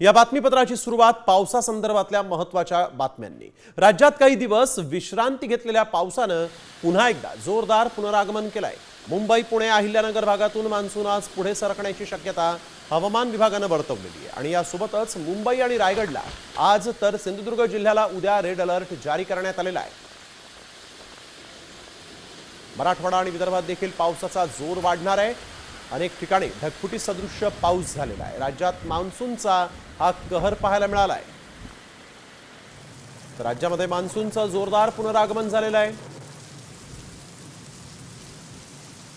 या बातमीपत्राची सुरुवात पावसासंदर्भातल्या महत्त्वाच्या बातम्यांनी. राज्यात काही दिवस विश्रांती घेतलेल्या पावसानं पुन्हा एकदा जोरदार पुनरागमन केलंय. मुंबई पुणे अहिल्यानगर भागातून मान्सून आज पुढे सरकण्याची शक्यता हवामान विभागानं वर्तवलेली आहे. आणि यासोबतच मुंबई आणि रायगडला आज तर सिंधुदुर्ग जिल्ह्याला उद्या रेड अलर्ट जारी करण्यात आलेला आहे. मराठवाडा आणि विदर्भात देखील पावसाचा जोर वाढणार आहे. अनेक ठिकाणी ढगफुटी सदृश्य पाऊस झालेला आहे. राज्यात मान्सूनचा हा कहर पाहायला मिळाला आहे तर राज्यामध्ये मान्सूनचं जोरदार पुनरागमन झालेलं आहे.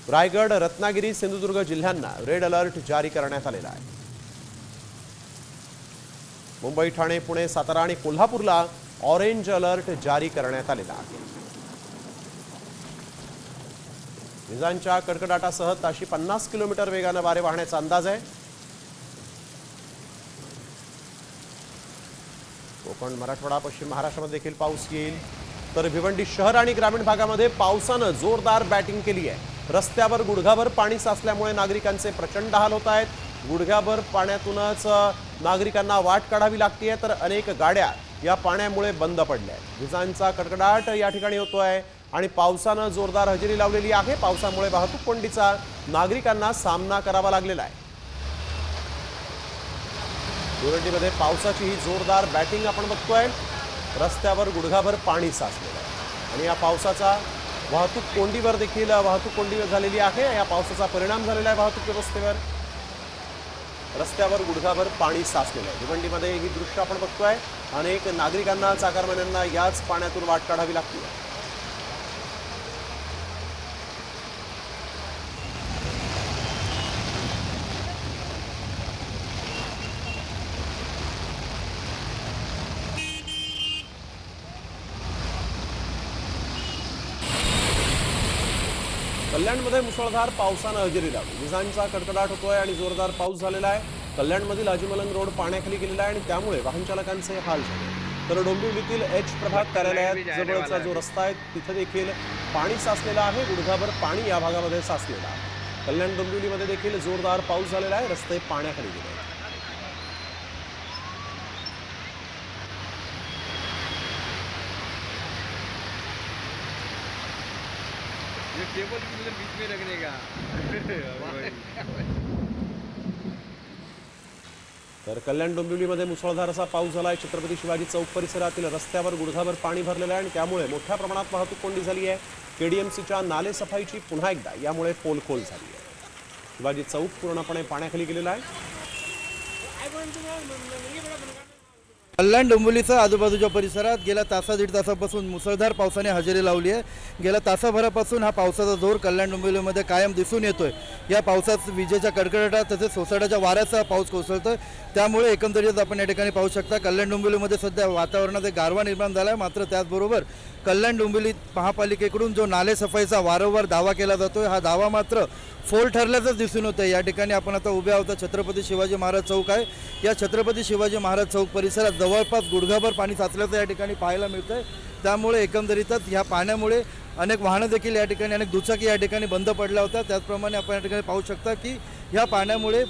रायगड रत्नागिरी सिंधुदुर्ग जिल्ह्यांना रेड अलर्ट जारी करण्यात आलेला आहे. मुंबई ठाणे पुणे सातारा आणि कोल्हापूरला ऑरेंज अलर्ट जारी करण्यात आलेला आहे. विजांच्या कडकडाटासह ताशी पन्नास किलोमीटर वेगानं वारे वाहण्याचा अंदाज आहे. कोकण मराठवाडा पश्चिम महाराष्ट्रामध्ये देखील पाऊस येईल. तर भिवंडी शहर आणि ग्रामीण भागामध्ये पावसानं जोरदार बॅटिंग केली आहे. रस्त्यावर गुडघाभर पाणी साचल्यामुळे नागरिकांचे प्रचंड हाल होत आहेत. गुडघ्याभर पाण्यातूनच नागरिकांना वाट काढावी लागतीये तर अनेक गाड्या या पाण्यामुळे बंद पडल्या आहेत. विजांचा कडकडाट या ठिकाणी होतो आहे आणि पावसानं जोरदार हजेरी लावलेली आहे. पावसामुळे वाहतूक कोंडीचा नागरिकांना सामना करावा लागलेला आहे. धुरंडीमध्ये पावसाची ही जोरदार बॅटिंग आपण बघतोय. रस्त्यावर गुडघाभर पाणी साचलेलं आहे. आणि या पावसाचा वाहतूक कोंडीवर देखील वाहतूक कोंडी झालेली आहे. या पावसाचा परिणाम झालेला आहे वाहतूक व्यवस्थेवर. रस्त्यावर गुडघाभर पाणी साचलेलं आहे. भिवंडीमध्ये ही दृश्य आपण बघतोय. अनेक नागरिकांना चाकरमान्यांना याच पाण्यातून वाट काढावी लागते. कल्याणमध्ये मुसळधार पावसानं हजेरी लावली. विजांचा कडकडाट होतोय आणि जोरदार पाऊस झालेला आहे. कल्याणमधील हाजीमलन रोड पाण्याखाली गेलेला आहे आणि त्यामुळे वाहन चालकांचे हाल झाले. तर डोंबिवलीतील एच प्रभाग कार्यालयात जवळचा जो रस्ता आहे तिथे देखील पाणी साचलेलं आहे. गुडघाभर पाणी या भागामध्ये साचलेलं आहे. कल्याण डोंबिवलीमध्ये देखील जोरदार पाऊस झालेला आहे. रस्ते पाण्याखाली गेले. टेबल मुझे बीच में रखने का? तर कल्याण डोंबिवलीमध्ये मुसळधार असा पाऊस झाला आहे छत्रपती शिवाजी चौक परिसरातील रस्त्यावर गुडघाभर पाणी भरलेलं आहे आणि त्यामुळे मोठ्या प्रमाणात वाहतूक कोंडी झाली आहे. केडीएमसीच्या नाले सफाईची पुन्हा एकदा यामुळे पोलखोल झाली आहे. शिवाजी चौक पूर्णपणे पाण्याखाली गेलेला आहे. कल्याण डोंबिवलीचा आजूबाजूच्या परिसरात गेल्या तासा दीड तासापासून मुसळधार पावसाने हजेरी लावली आहे. गेल्या तासाभरापासून हा पावसाचा जोर कल्याण डोंबिवलीमध्ये कायम दिसून येतोय. या पावसात विजेच्या कडकडाटात तसेच सोसाट्याच्या वाऱ्याचा पाऊस कोसळतोय. त्यामुळे एकंदरीत आपण या ठिकाणी पाहू शकता कल्याण डोंबिवलीमध्ये सध्या वातावरणात एक गारवा निर्माण झाला आहे मात्र त्याचबरोबर कल्याण डोंबिवली महापालिकेकडून जो नाले सफाईचा वारंवार दावा केला जातोय हा दावा मात्र फोल ठरल्याचंच दिसून होतं या ठिकाणी आपण आता उभे आहोत छत्रपती शिवाजी महाराज चौक आहे. या छत्रपती शिवाजी महाराज चौक परिसरात जवळपास गुडघाभर पाणी साचल्याचं या ठिकाणी पाहायला मिळतं आहे त्यामुळे एकंदरीतच ह्या पाण्यामुळे अनेक वाहनं देखील या ठिकाणी अनेक दुचाकी या ठिकाणी बंद पडल्या होत्या. त्याचप्रमाणे आपण या ठिकाणी पाहू शकता की ह्या पाण्यामुळे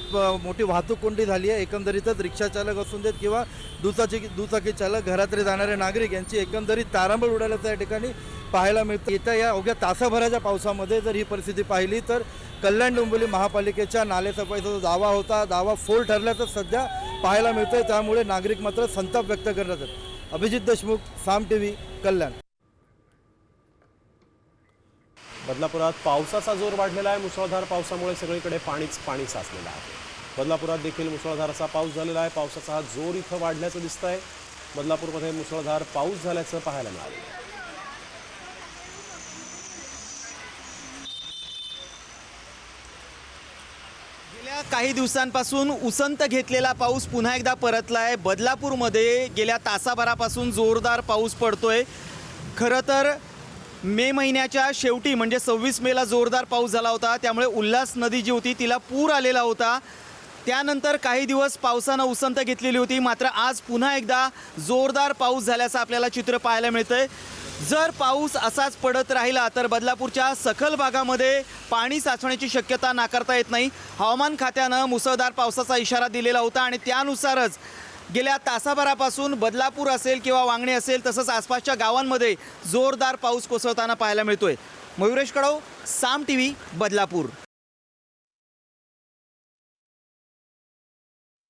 मोठी वाहतूक कोंडी झाली आहे. एकंदरीतच रिक्षाचालक असून देत किंवा दुचाकी दुचाकी चालक घरातले जाणारे नागरिक यांची एकंदरीत तारांबळ उडाल्याचं या ठिकाणी पाहायला मिळतं येत्या या अवघ्या तासाभराच्या पावसामध्ये जर ही परिस्थिती पाहिली तर कल्याण डोंबिवली महापालिकेच्या नालेसफाईचा जो दावा होता दावा फोल ठरल्याचं सध्या पाहायला मिळतंय. त्यामुळे नागरिक मात्र संताप व्यक्त करत आहेत अभिजित देशमुख साम टी व्ही कल्याण. बदलापुरात पावसाचा जोर वाढलेला आहे. मुसळधार पावसामुळे सगळीकडे पाणीच पाणी साचलेलं आहे. बदलापुरात देखील मुसळधार असा पाऊस झालेला आहे. पावसाचा हा जोर इथं वाढल्याचं दिसतंय. बदलापूरमध्ये मुसळधार पाऊस झाल्याचं पाहायला मिळालं गेल्या काही दिवसांपासून उसंत घेतलेला पाऊस पुन्हा एकदा परतला आहे बदलापूरमध्ये गेल्या तासाभरापासून जोरदार पाऊस पडतोय. खरं तर मे महिन्याच्या शेवटी म्हणजे सव्वीस मेला जोरदार पाऊस झाला होता. त्यामुळे उल्हास नदी जी होती तिला पूर आलेला होता. त्यानंतर काही दिवस पावसानं उसंत घेतलेली होती. मात्र आज पुन्हा एकदा जोरदार पाऊस झाल्याचं आपल्याला चित्र पाहायला मिळतं आहे जर पाऊस असाच पडत राहिला तर बदलापूरच्या सखल भागामध्ये पाणी साचण्याची शक्यता नाकारता येत नाही. हवामान खात्यानं मुसळधार पावसाचा इशारा दिलेला होता आणि त्यानुसारच गेल्या तासाभरापासून बदलापूर असेल किंवा वांगणी असेल तसंच आसपासच्या गावांमध्ये जोरदार पाऊस कोसळताना पाहायला मिळतोय. मयुरेश कडव साम टी व्ही बदलापूर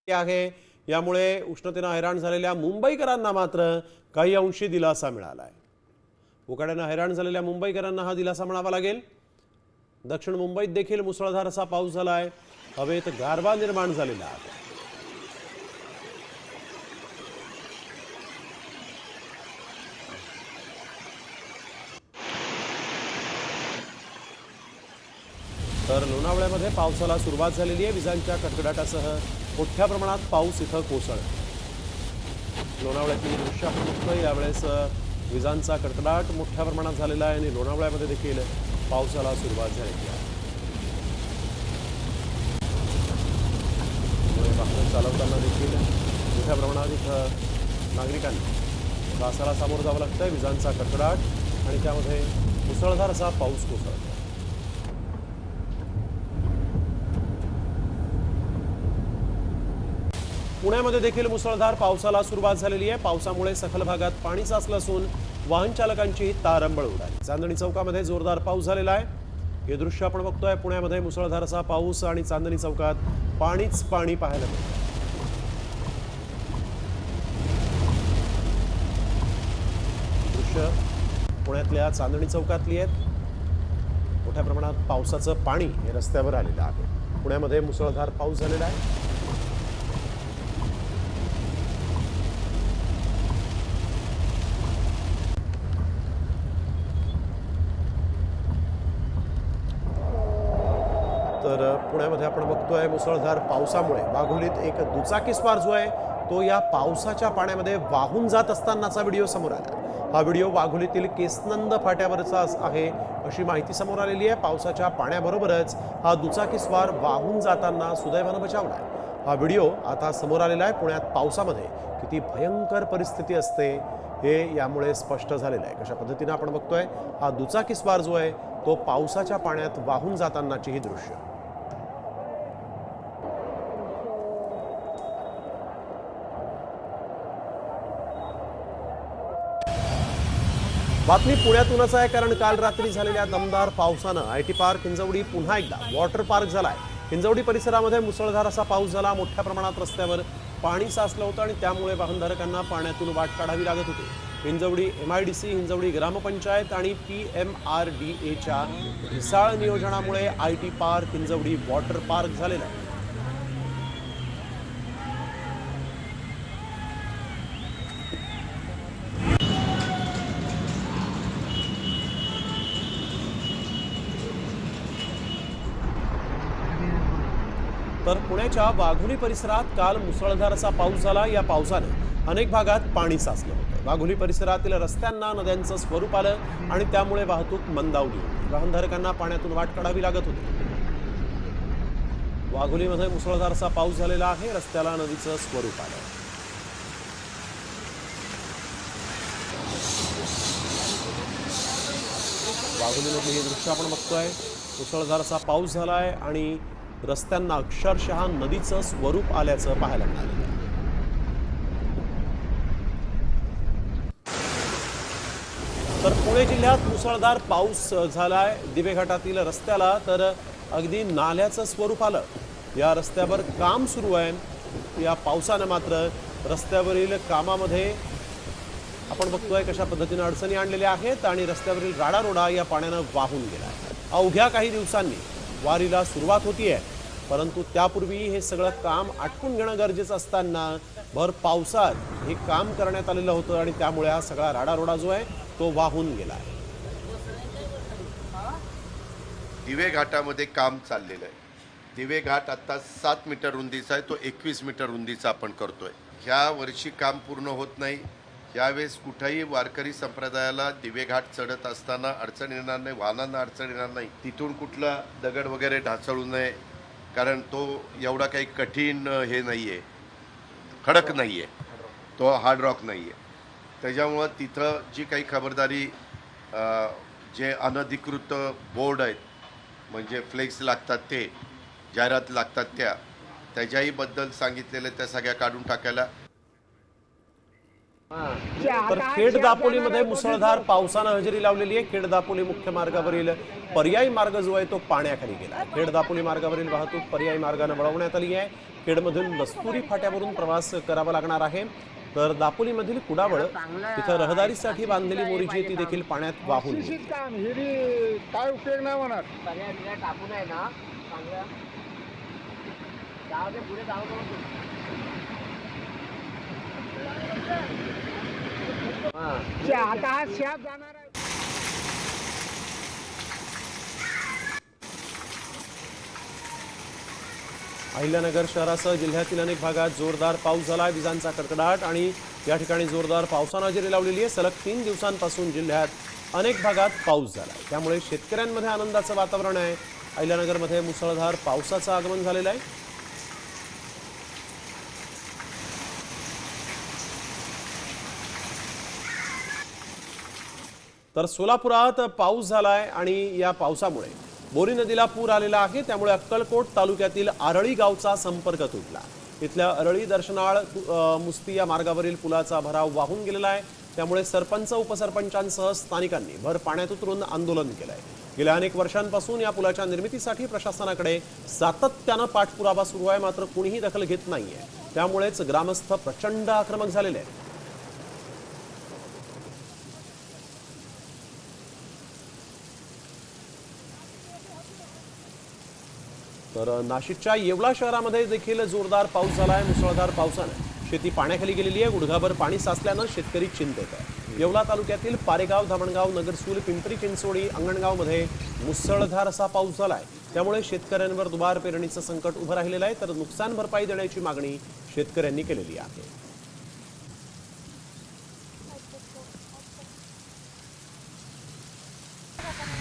आहे. यामुळे उष्णतेनं हैराण झालेल्या मुंबईकरांना मात्र काही अंशी दिलासा मिळाला आहे उकाड्यानं हैराण झालेल्या मुंबईकरांना हा दिलासा म्हणावा लागेल. दक्षिण मुंबईत देखील मुसळधार असा पाऊस झाला आहे हवेत गारवा निर्माण झालेला आहे. तर लोणावळ्यामध्ये पावसाला सुरुवात झालेली आहे. विजांच्या कडकडाटासह मोठ्या प्रमाणात पाऊस इथं कोसळ लोणावळ्यातील दृश्य आपण बघतोय. यावेळेस विजांचा कडकडाट मोठ्या प्रमाणात झालेला आहे आणि लोणावळ्यामध्ये देखील पावसाला सुरुवात झालेली आहे. त्यामुळे वाहनं चालवताना देखील मोठ्या प्रमाणात इथं नागरिकांना त्रासाला सामोरं जावं लागतं आहे विजांचा कडकडाट आणि त्यामध्ये मुसळधार असा पाऊस कोसळतो पुण्यामध्ये देखील मुसळधार पावसाला सुरुवात झालेली आहे. पावसामुळे सखल भागात पाणी साचलं असून वाहन चालकांची तारंबळ उडाली. चांदणी चौकामध्ये जोरदार पाऊस झालेला आहे. हे दृश्य आपण बघतोय. पुण्यामध्ये मुसळधार असा पाऊस आणि चांदणी चौकात पाणीच पाणी पाहायला मिळतं. दृश्य पुण्यातल्या चांदणी चौकातली आहेत. मोठ्या प्रमाणात पावसाचं पाणी हे रस्त्यावर आलेलं आहे. पुण्यामध्ये मुसळधार पाऊस झालेला आहे तर पुण्यामध्ये आपण बघतोय मुसळधार पावसामुळे वाघोलीत एक दुचाकीस्वार जो आहे तो या पावसाच्या पाण्यामध्ये वाहून जात असतानाचा व्हिडिओ समोर आला. हा व्हिडिओ वाघोलीतील केसनंद फाट्यावरचा आहे अशी माहिती समोर आलेली आहे. पावसाच्या पाण्याबरोबरच हा दुचाकीस्वार वाहून जाताना सुदैवानं बचावला आहे. हा व्हिडिओ आता समोर आलेला आहे. पुण्यात पावसामध्ये किती भयंकर परिस्थिती असते हे यामुळे स्पष्ट झालेलं आहे. कशा पद्धतीनं आपण बघतोय हा दुचाकीस्वार जो आहे तो पावसाच्या पाण्यात वाहून जातानाचीही दृश्य. बातमी पुण्यातूनच आहे कारण काल रात्री झालेल्या दमदार पावसानं आय टी पार्क हिंजवडी पुन्हा एकदा वॉटर पार्क झालाय. हिंजवडी परिसरामध्ये मुसळधार असा पाऊस झाला. मोठ्या प्रमाणात रस्त्यावर पाणी साचलं होतं आणि त्यामुळे वाहनधारकांना पाण्यातून वाट काढावी लागत होती. Hinjawadi M I D C Hinjawadi ग्रामपंचायत आणि पी एम आर डी एच्या ढिसाळ नियोजनामुळे I T park Hinjawadi water park झालेलं आहे. तर पुण्याच्या वाघोली परिसरात काल मुसळधार असा पाऊस झाला. या पावसानं अनेक भागात पाणी साचलं होतं. वाघोली परिसरातील रस्त्यांना नद्यांचं स्वरूप आलं आणि त्यामुळे वाहतूक मंदावली होती. वाहनधारकांना पाण्यातून वाट काढावी लागत होती. वाघोलीमध्ये मुसळधार असा पाऊस झालेला आहे. रस्त्याला नदीचं स्वरूप आलं. वाघोलीमधली हे दृश्य आपण बघतोय. मुसळधार असा पाऊस आहे आणि रस्त्यांना अक्षरशः नदीचं स्वरूप आल्याचं पाहायला मिळालं. तर पुणे जिल्ह्यात मुसळधार पाऊस झालाय. दिवे घाटातील रस्त्याला तर अगदी नाल्याचं स्वरूप आलं. या रस्त्यावर काम सुरू आहे. या पावसानं मात्र रस्त्यावरील कामामध्ये आपण बघतोय कशा पद्धतीनं अडचणी आणलेल्या आहेत आणि रस्त्यावरील राडारोडा या पाण्यानं वाहून गेला अवघ्या काही दिवसांनी वारीला सुरुवात होती आहे परंतु त्यापूर्वी हे सगळं काम आटपून घेणं गरजेचं असताना भर पावसात हे काम करण्यात आलेलं होतं आणि त्यामुळे हा सगळा राडारोडा जो आहे तो वाहून गेला आहे. दिवे घाटामध्ये काम चाललेलं आहे. दिवे घाट आता सात मीटर रुंदीचा आहे तो एकवीस मीटर रुंदीचा आपण करतोय. ह्या वर्षी काम पूर्ण होत नाही. यावेळेस कुठेही वारकरी संप्रदायाला दिवे घाट चढत असताना अडचण येणार नाही वाहनांना अडचण येणार नाही. तिथून कुठला दगड वगैरे ढासळू नये कारण तो एवढा काही कठीण हे नाही आहे खडक नाही आहे तो हार्ड रॉक नाही आहे त्याच्यामुळं तिथं जी काही खबरदारी जे अनधिकृत बोर्ड आहेत म्हणजे फ्लेक्स लागतात ते जाहिरात लागतात त्या त्याच्याहीबद्दल सांगितलेलं त्या सगळ्या काढून टाकायला. तर खेड दापोलीमध्ये मुसळधार पावसानं हजेरी लावलेली आहे. खेड दापोली मुख्य मार्गावरील पर्यायी मार्ग जो आहे तो पाण्याखाली गेला. खेड दापोली मार्गावरील वाहतूक पर्यायी मार्गाने वळवण्यात आली आहे. खेडमधून दस्तुरी फाट्यावरून प्रवास करावा लागणार आहे. तर दापोलीमधील कुडावळ तिथं रहदारीसाठी बांधलेली मोरी जी आहे ती देखील पाण्यात वाहून गेली. काम हिरी काय उपयोग नाही होणार. आता हा शाप जाणार आहे. अहिल्यानगर शहरासह जिल्ह्यातील अनेक भागात जोरदार पाऊस झाला विजांचा कडकडाट आणि या ठिकाणी जोरदार पावसानं हजेरी लावलेली आहे. सलग तीन दिवसांपासून जिल्ह्यात अनेक भागात पाऊस झाला आहे त्यामुळे शेतकऱ्यांमध्ये आनंदाचं वातावरण आहे. अहिल्यानगरमध्ये मुसळधार पावसाचं आगमन झालेलं आहे. तर सोलापुरात पाऊस झाला आहे आणि या पावसामुळे बोरी नदीला पूर आलेला आहे. त्यामुळे अक्कलकोट तालुक्यातील आरळी गावचा संपर्क तुटला. इथल्या अरळी दर्शनाळ मुस्ती या मार्गावरील पुलाचा भराव वाहून गेलेला आहे. त्यामुळे सरपंच उपसरपंचांसह स्थानिकांनी भर पाण्यात उतरून आंदोलन केलंय. गेल्या अनेक वर्षांपासून या पुलाच्या निर्मितीसाठी प्रशासनाकडे सातत्यानं पाठपुरावा सुरू आहे. मात्र कुणीही दखल घेत नाहीये. त्यामुळेच ग्रामस्थ प्रचंड आक्रमक झालेले आहेत. तर नाशिकच्या येवला शहरामध्ये देखील जोरदार पाऊस झाला आहे मुसळधार पावसानं. शेती पाण्याखाली गेलेली आहे गुडघाभर पाणी साचल्यानं शेतकरी चिंतेत आहे. येवला तालुक्यातील पारेगाव धामणगाव नगरसूल पिंपरी चिंचोडी अंगणगावमध्ये मुसळधार असा पाऊस झाला आहे त्यामुळे शेतकऱ्यांवर दुबार पेरणीचं संकट उभं राहिलेलं आहे तर नुकसान भरपाई देण्याची मागणी शेतकऱ्यांनी केलेली आहे.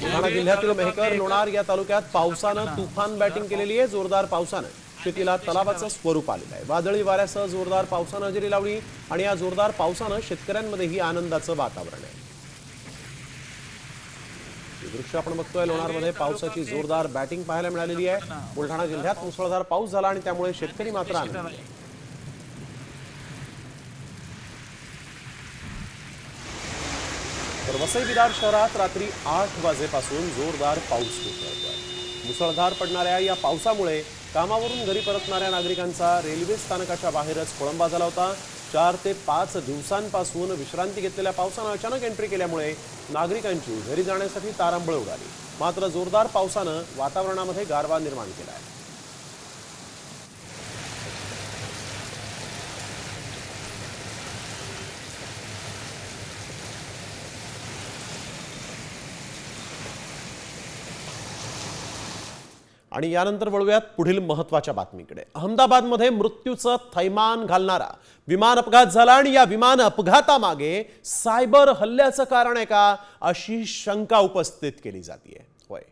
बुलढाणा जिल्ह्यातील मेहकर लोणार या तालुक्यात पावसानं तुफान बॅटिंग केलेली आहे. जोरदार पावसानं शेतीला तलावाचं स्वरूप आलेलं आहे. वादळी वाऱ्यासह जोरदार पावसानं हजेरी लावली आणि या जोरदार पावसानं शेतकऱ्यांमध्येही आनंदाचं वातावरण आहे. दृश्य आपण बघतोय. लोणारमध्ये पावसाची जोरदार बॅटिंग पाहायला मिळालेली आहे. बुलढाणा जिल्ह्यात मुसळधार पाऊस झाला आणि त्यामुळे शेतकरी मात्र आनंद तर वसई विरार शहरात रात्री आठ वाजेपासून जोरदार पाऊस कोसळतोय. मुसळधार पडणाऱ्या या पावसामुळे कामावरून घरी परतणाऱ्या नागरिकांचा रेल्वे स्थानकाच्या बाहेरच खोळंबा झाला होता. चार ते पाच दिवसांपासून विश्रांती घेतलेल्या पावसानं अचानक एंट्री केल्यामुळे नागरिकांची घरी जाण्यासाठी तारांबळ उडाली. मात्र जोरदार पावसानं वातावरणामध्ये गारवा निर्माण केला आहे आणि यानंतर वळूयात पुढील महत्त्वाच्या बातमीकडे. अहमदाबादमध्ये मृत्यूचं थैमान घालणारा विमान अपघात झाला आणि या विमान अपघातामागे सायबर हल्ल्याचं कारण आहे का अशी शंका उपस्थित केली जाते होय.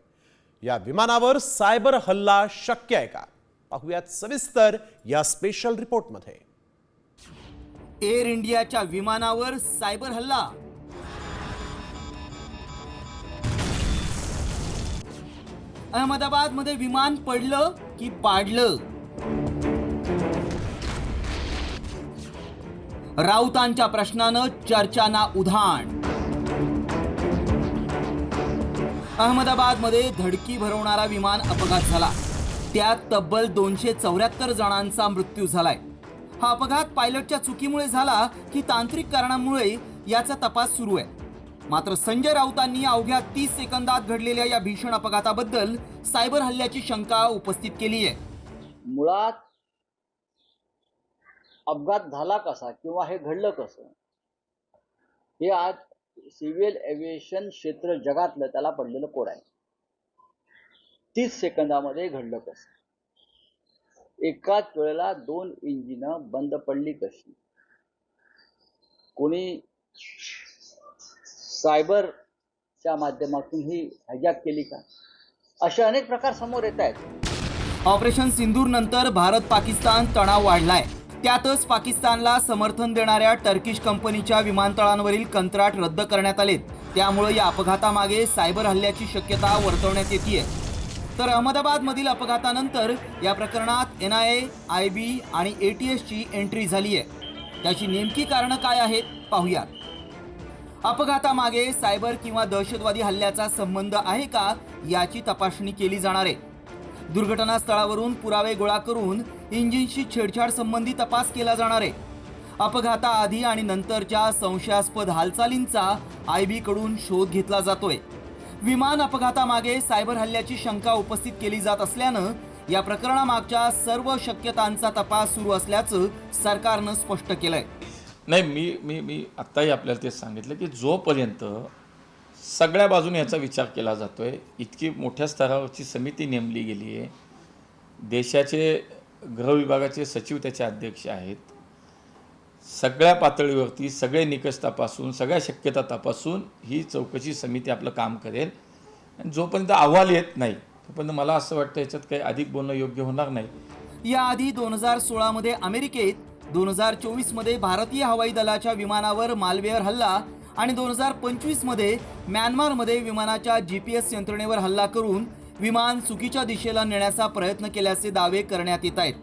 या विमानावर सायबर हल्ला शक्य आहे का? पाहूयात सविस्तर या स्पेशल रिपोर्टमध्ये. एअर इंडियाच्या विमानावर सायबर हल्ला अहमदाबादमध्ये विमान पडलं की पाडलं? राऊतांच्या प्रश्नानं चर्चांना उधाण. अहमदाबादमध्ये धडकी भरवणारा विमान अपघात झाला. त्यात तब्बल दोनशे चौऱ्याहत्तर जणांचा मृत्यू झालाय. हा अपघात पायलटच्या चुकीमुळे झाला की तांत्रिक कारणामुळे याचा तपास सुरू आहे. मात्र संजय राऊतांनी अवघ्या तीस सेकंदात घडलेल्या या भीषण अपघाताबद्दल सायबर हल्ल्याची शंका उपस्थित केली आहे. मुळात अपघात झाला कसा किंवा हे घडलं कसं? हे आज सिव्हिल एव्हिएशन क्षेत्र जगातलं त्याला पडलेलं कोड आहे. तीस सेकंदामध्ये घडलं कसं? एकाच वेळेला दोन इंजिनं बंद पडली कशी? कोणी सायबरच्या माध्यमातून ही हायजॅक केली का? असे अनेक प्रकार समोर येत आहेत. ऑपरेशन सिंदूर नंतर भारत पाकिस्तान तणाव वाढलाय. त्यातच पाकिस्तानला समर्थन देणाऱ्या टर्किश कंपनीच्या विमानतळांवरील कंत्राट रद्द करण्यात आलेत. त्यामुळे या अपघातामागे सायबर हल्ल्याची शक्यता वर्तवण्यात येते तर अहमदाबादमधील अपघातानंतर या प्रकरणात N I A I B आणि ए टी एसची एंट्री झाली आहे त्याची नेमकी कारणं काय आहेत पाहूयात. अपघातामागे सायबर किंवा दहशतवादी हल्ल्याचा संबंध आहे का याची तपासणी केली जाणार आहे. दुर्घटनास्थळावरून पुरावे गोळा करून इंजिनशी छेडछाड संबंधी तपास केला जाणार आहे. अपघाताआधी आणि नंतरच्या संशयास्पद हालचालींचा आय बीकडून शोध घेतला जातोय. विमान अपघातामागे सायबर हल्ल्याची शंका उपस्थित केली जात असल्यानं या प्रकरणामागच्या सर्व शक्यतांचा तपास सुरू असल्याचं सरकारनं स्पष्ट केलंय. नाही मी मी मी आत्ताही आपल्याला तेच सांगितलं की जोपर्यंत सगळ्या बाजूने याचा विचार केला जातो आहे इतकी मोठ्या स्तरावरची समिती नेमली गेली आहे देशाचे गृहविभागाचे सचिव त्याचे अध्यक्ष आहेत सगळ्या पातळीवरती सगळे निकष तपासून सगळ्या शक्यता तपासून ही चौकशी समिती आपलं काम करेल. आणि जोपर्यंत अहवाल येत नाही तोपर्यंत मला असं वाटतं याच्यात काही अधिक बोलणं योग्य होणार नाही. याआधी दोन हजार सोळामध्ये अमेरिकेत दोन हजार चोवीसमध्ये भारतीय हवाई दलाच्या विमानावर मालवेअर हल्ला आणि दोन हजार पंचवीसमध्ये म्यानमारमध्ये विमानाच्या जी पी एस यंत्रणेवर हल्ला करून विमान चुकीच्या दिशेला नेण्याचा प्रयत्न केल्याचे दावे करण्यात येत आहेत.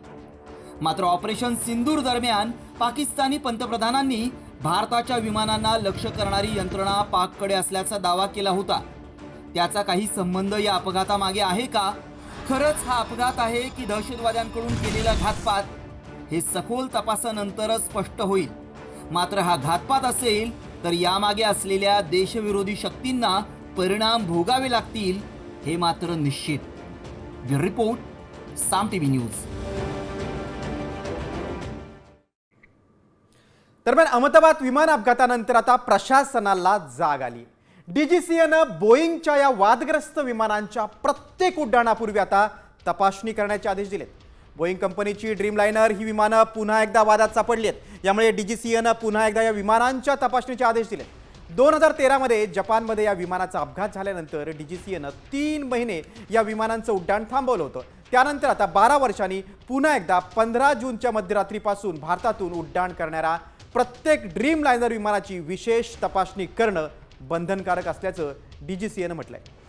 मात्र ऑपरेशन सिंदूर दरम्यान पाकिस्तानी पंतप्रधानांनी भारताच्या विमानांना लक्ष्य करणारी यंत्रणा पाककडे असल्याचा दावा केला होता. त्याचा काही संबंध या अपघातामागे आहे का? खरंच हा अपघात आहे की दहशतवाद्यांकडून केलेला घातपात हे सखोल तपासानंतरच स्पष्ट होईल. मात्र हा घातपात असेल तर यामागे असलेल्या देशविरोधी शक्तींना परिणाम भोगावे लागतील हे मात्र निश्चित. Report Saam TV news. दरम्यान अहमदाबाद विमान अपघातानंतर आता प्रशासनाला जाग आली. डीजीसीएनं बोईंगच्या या वादग्रस्त विमानांच्या प्रत्येक उड्डाणापूर्वी आता तपासणी करण्याचे आदेश दिलेत. बोईंग कंपनीची ड्रीमलायनर ही विमानं पुन्हा एकदा वादात सापडली आहेत यामुळे डी जी सी एनं पुन्हा एकदा या विमानांच्या तपासणीचे आदेश दिले. दोन हजार तेरामध्ये जपानमध्ये या विमानाचा अपघात झाल्यानंतर डी जी सी एनं तीन महिने या विमानांचं उड्डाण थांबवलं होतं. त्यानंतर आता बारा वर्षांनी पुन्हा एकदा पंधरा जूनच्या मध्यरात्रीपासून भारतातून उड्डाण करणाऱ्या प्रत्येक ड्रीम लायनर विमानाची विशेष तपासणी करणं बंधनकारक असल्याचं डी जी सी एन म्हटलं आहे